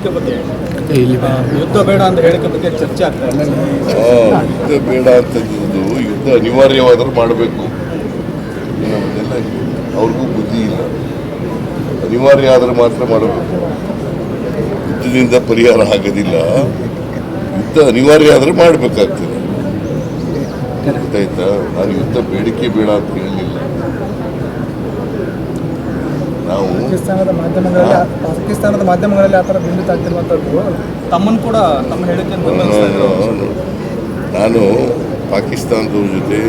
ಹೇಳಿಕೆ ಬಗ್ಗೆ? ಯುದ್ಧ ಬೇಡ ಅಂತ ಹೇಳಿಕೆ ಬಗ್ಗೆ ಚರ್ಚೆ ಯುದ್ಧ ಬೇಡ ಅಂತ ಯುದ್ಧ ಅನಿವಾರ್ಯವಾದರೂ ಮಾಡಬೇಕು. ಅವ್ರಿಗೂ ಬುದ್ಧಿ ಇಲ್ಲ. ಅನಿವಾರ್ಯ ಆದರೆ ಮಾತ್ರ ಮಾಡಬೇಕು. ಯುದ್ಧದಿಂದ ಪರಿಹಾರ ಆಗೋದಿಲ್ಲ. ಯುದ್ಧ ಅನಿವಾರ್ಯ ಆದರೆ ಮಾಡಬೇಕಾಗ್ತದೆ. ಗೊತ್ತಾಯ್ತಾ? ನಾನು ಯುದ್ಧ ಬೇಡಿಕೆ ಬೇಡ ಅಂತ ಹೇಳಲಿಲ್ಲ ಪಾಕಿಸ್ತಾನದ ಮಾಧ್ಯಮಗಳಲ್ಲಿ ಪಾಕಿಸ್ತಾನದ ಮಾಧ್ಯಮಗಳಲ್ಲಿ ಆ ಥರ ಬಿಂಬಿತ ಆಗ್ತಿರುವಂಥದ್ದು ತಮ್ಮನ್ನು ಕೂಡ ತಮ್ಮ ಬೆಂಬಲಿಸ್ತಾ ನಾನು ಪಾಕಿಸ್ತಾನದವ್ರ ಜೊತೆ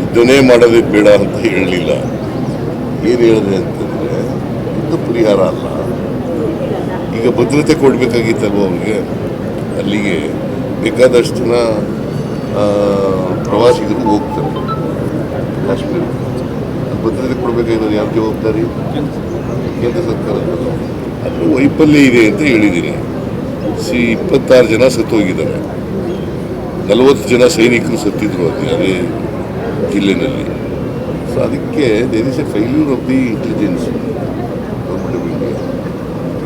ಯುದ್ಧನೇ ಮಾಡೋದೇ ಬೇಡ ಅಂತ ಹೇಳಲಿಲ್ಲ. ಏನು ಹೇಳಿದೆ ಅಂತಂದರೆ ಯುದ್ಧ ಪರಿಹಾರ ಅಲ್ಲ. ಈಗ ಭದ್ರತೆ ಕೊಡಬೇಕಾಗಿತ್ತಲ್ವ ಅವ್ರಿಗೆ? ಅಲ್ಲಿಗೆ ಬೇಕಾದಷ್ಟು ಜನ ಪ್ರವಾಸಿಗರು ಹೋಗ್ತಾರೆ. ಕಾಶ್ಮೀರಕ್ಕೆ. ಭದ್ರತೆ ಕೊಡಬೇಕಾಗಿರೋದು ಯಾವ ಜವಾಬ್ದಾರಿ? ಕೇಂದ್ರ ಸರ್ಕಾರ ಅದು ವೈಫಲ್ಯ ಇದೆ ಅಂತ ಹೇಳಿದ್ದೀನಿ. ಸಿ, ಇಪ್ಪತ್ತಾರು ಜನ ಸತ್ತೋಗಿದ್ದಾರೆ. ನಲವತ್ತು ಜನ ಸೈನಿಕರು ಸತ್ತಿದ್ರು ಅಲ್ಲಿ ಅದೇ ಜಿಲ್ಲೆನಲ್ಲಿ. ಸೊ ಅದಕ್ಕೆ there is a failure of the intelligence government of India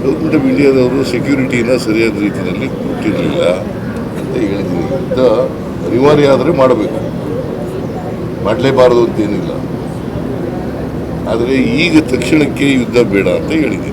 government of ಇಂಡಿಯಾದವರು ಸೆಕ್ಯೂರಿಟಿನ ಸರಿಯಾದ ರೀತಿಯಲ್ಲಿ ಕೊಟ್ಟಿರಲಿಲ್ಲ ಅಂತ ಹೇಳಿದ್ದೀನಿ. ಯುದ್ಧ ಅನಿವಾರ್ಯ ಆದರೆ ಮಾಡಬೇಕು. ಮಾಡಲೇಬಾರದು ಅಂತೇನಿಲ್ಲ. ಆದರೆ ಈಗ ತಕ್ಷಣಕ್ಕೆ ಯುದ್ಧ ಬೇಡ ಅಂತ ಹೇಳಿದ್ದೀನಿ